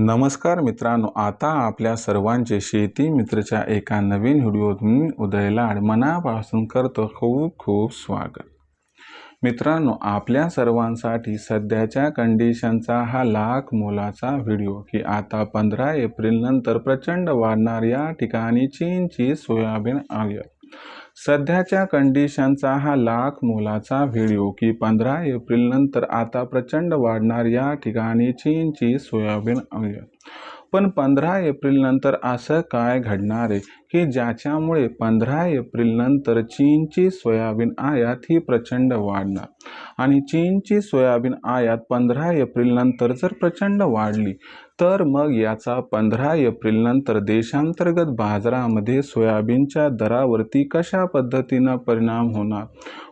नमस्कार मित्रांनो आता आपल्या सर्वांचे शेती मित्रच्या एका नवीन व्हिडिओत मी मनापासून करतो खूप खूप स्वागत. मित्रांनो आपल्या सर्वांसाठी सध्याच्या कंडिशनचा हा लाख मोलाचा व्हिडिओ की आता पंधरा एप्रिल नंतर प्रचंड वाढणार या ठिकाणी चीनची सोयाबीन आयात सध्याच्या कंडिशनचा हा लाख मोलाचा व्हिडिओ की पंधरा एप्रिल नंतर आता प्रचंड वाढणार या ठिकाणी चीनची सोयाबीन आयात पण पंधरा एप्रिल नंतर असं काय घडणार आहे की ज्याच्यामुळे पंधरा एप्रिल नंतर चीनची सोयाबीन आयात ही प्रचंड वाढणार? आणि चीनची सोयाबीन आयात पंधरा एप्रिल नंतर जर प्रचंड वाढली तर मग याचा पंधरा एप्रिल नंतर देशांतर्गत बाजारामध्ये सोयाबीनच्या दरावरती कशा पद्धतीनं परिणाम होणार?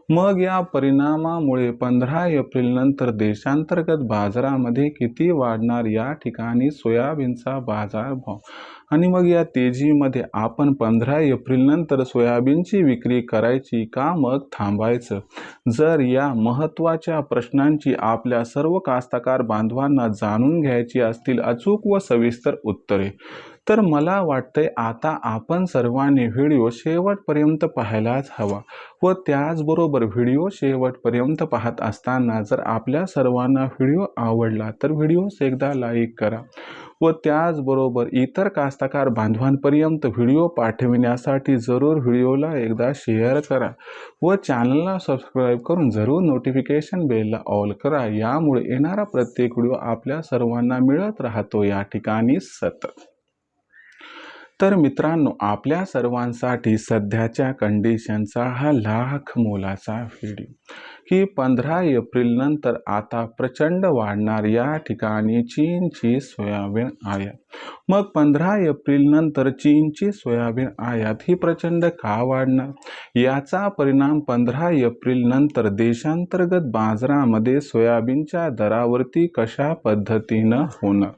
मग या परिणामामुळे पंधरा एप्रिल नंतर देशांतर्गत बाजारामध्ये किती वाढणार या ठिकाणी सोयाबीनचा बाजारभाव? आणि मग या तेजीमध्ये आपण पंधरा एप्रिल नंतर सोयाबीनची विक्री करायची का मग थांबायचं? जर या महत्त्वाच्या प्रश्नांची आपल्या सर्व कास्तकार बांधवांना जाणून घ्यायची असतील अचूक व सविस्तर उत्तरे. तर मला वाटतंय आता आपण सर्वांनी व्हिडिओ शेवटपर्यंत पाहायलाच हवा व त्याचबरोबर व्हिडिओ शेवटपर्यंत पाहत असताना जर आपल्या सर्वांना व्हिडिओ आवडला तर व्हिडिओस एकदा लाईक करा व त्याचबरोबर इतर कास्तकार बांधवांपर्यंत व्हिडिओ पाठविण्यासाठी जरूर व्हिडिओला एकदा शेअर करा व चॅनलला सबस्क्राईब करून जरूर नोटिफिकेशन बेलला ऑल करा. यामुळे येणारा प्रत्येक व्हिडिओ आपल्या सर्वांना मिळत राहतो. या ठिकाणी सतत तर मित्रांनो आपल्या सर्वांसाठी सध्याच्या कंडिशनचा हा लाख मोलाचा व्हिडिओ की पंधरा एप्रिल नंतर आता प्रचंड वाढणार या ठिकाणी चीनची सोयाबीन आयात. मग पंधरा एप्रिल नंतर चीनची सोयाबीन आयात ही प्रचंड का वाढणार? याचा परिणाम पंधरा एप्रिल नंतर देशांतर्गत बाजारामध्ये सोयाबीनच्या दरावरती कशा पद्धतीनं होणार?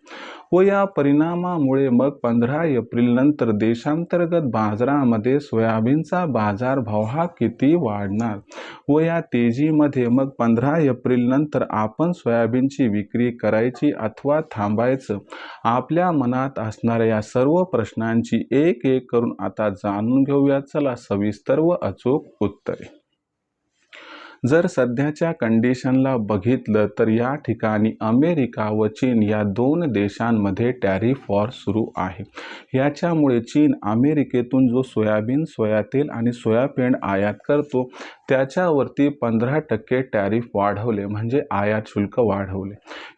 व या परिणामामुळे मग पंधरा एप्रिल नंतर देशांतर्गत बाजारामध्ये सोयाबीनचा बाजारभाव हा किती वाढणार? व या तेजीमध्ये मग पंधरा एप्रिल नंतर आपण सोयाबीनची विक्री करायची अथवा थांबायचं आपल्या मनात असणाऱ्या या सर्व प्रश्नांची एक एक करून आता जाणून घेऊया. चला सविस्तर व अचूक उत्तरे. जर सध्याच्या कंडिशनला बघितलं तर या ठिकाणी अमेरिका व चीन या दोन देशांमध्ये टॅरिफ वॉर सुरू आहे. याच्यामुळे चीन अमेरिकेतून जो सोयाबीन सोयातेल आणि सोयाबीन आयात करतो त्याच्यावरती पंधरा टक्के टॅरिफ वाढवले म्हणजे आयात शुल्क वाढवले.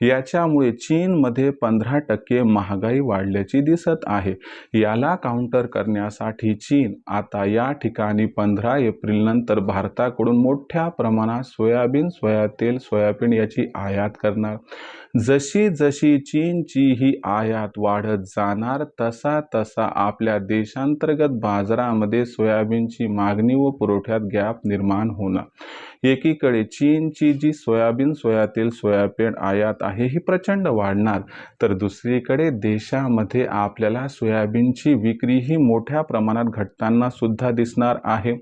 याच्यामुळे चीनमध्ये पंधरा टक्के महागाई वाढल्याची दिसत आहे. याला काउंटर करण्यासाठी चीन आता या ठिकाणी पंधरा एप्रिलनंतर भारताकडून मोठ्या प्रमाणात सोयाबीन सोयातेल सोयाबीन याची आयात करणार. जशी जशी चीनची ही आयात वाढत जाणार तसा तसा आपल्या देशांतर्गत बाजारामध्ये सोयाबीनची मागणी व पुरवठ्यात गॅप निर्माण होणार. एकीकडे चीनची जी सोयाबीन सोयातील सोयाबीन आयात आहे ही प्रचंड वाढणार. तर दुसरीकडे देशामध्ये आपल्याला सोयाबीनची विक्री ही मोठ्या प्रमाणात घटताना सुद्धा दिसणार आहे.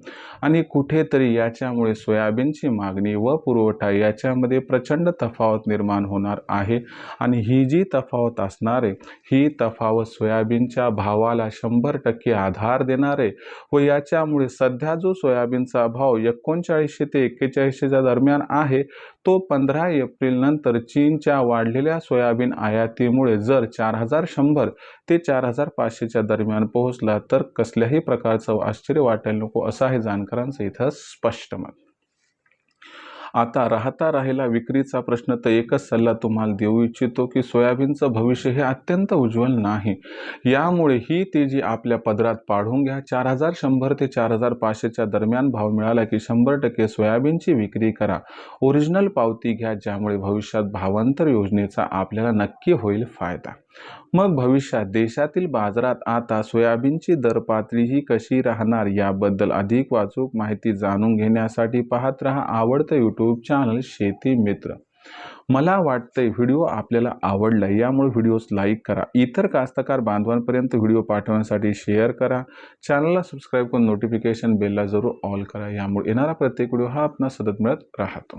आणि कुठेतरी याच्यामुळे सोयाबीनची मागणी व पुरवठा याच्यामध्ये प्रचंड तफावत निर्माण होणार आहे. आणि ही जी तफावत असणार आहे ही तफावत सोयाबीनच्या भावाला शंभर टक्के आधार देणार आहे व याच्यामुळे सध्या जो सोयाबीनचा भाव एकोणचाळीसशे ते एक्केचाळीसच्या दरम्यान आहे. तो पंधरा एप्रिल नंतर चीनच्या वाढलेल्या सोयाबीन आयातीमुळे जर चार हजार शंभर ते चार हजार पाचशेच्या दरम्यान पोहोचला तर कसल्याही प्रकारचं आश्चर्य वाटायला नको असं आहे जाणकारांचं इथं स्पष्ट मत. आता राहता राहिला विक्रीचा प्रश्न तर एकच सल्ला तुम्हाला देऊ इच्छितो की सोयाबीनचं भविष्य हे अत्यंत उज्ज्वल नाही. यामुळे ही तेजी आपल्या पदरात पाडून घ्या चार हजार शंभर ते चार हजार पाचशेच्या दरम्यान भाव मिळाला की शंभर टक्के सोयाबीनची विक्री करा. ओरिजिनल पावती घ्या ज्यामुळे भविष्यात भावांतर योजनेचा आपल्याला नक्की होईल फायदा. मग भविष्यात देशातील बाजारात आता सोयाबीनची दर पातळी ही कशी राहणार याबद्दल अधिक वाचूक माहिती जाणून घेण्यासाठी पाहत रहा आवडतं यूट्यूब चॅनल शेती मित्र. मला वाटतंय व्हिडिओ आपल्याला आवडला यामुळे व्हिडिओज लाईक करा. इतर कास्तकार बांधवांपर्यंत व्हिडिओ पाठवण्यासाठी शेअर करा. चॅनलला सबस्क्राईब करून नोटिफिकेशन बेलला जरूर ऑल करा. यामुळे येणारा प्रत्येक व्हिडिओ हा आपला सतत मिळत राहतो.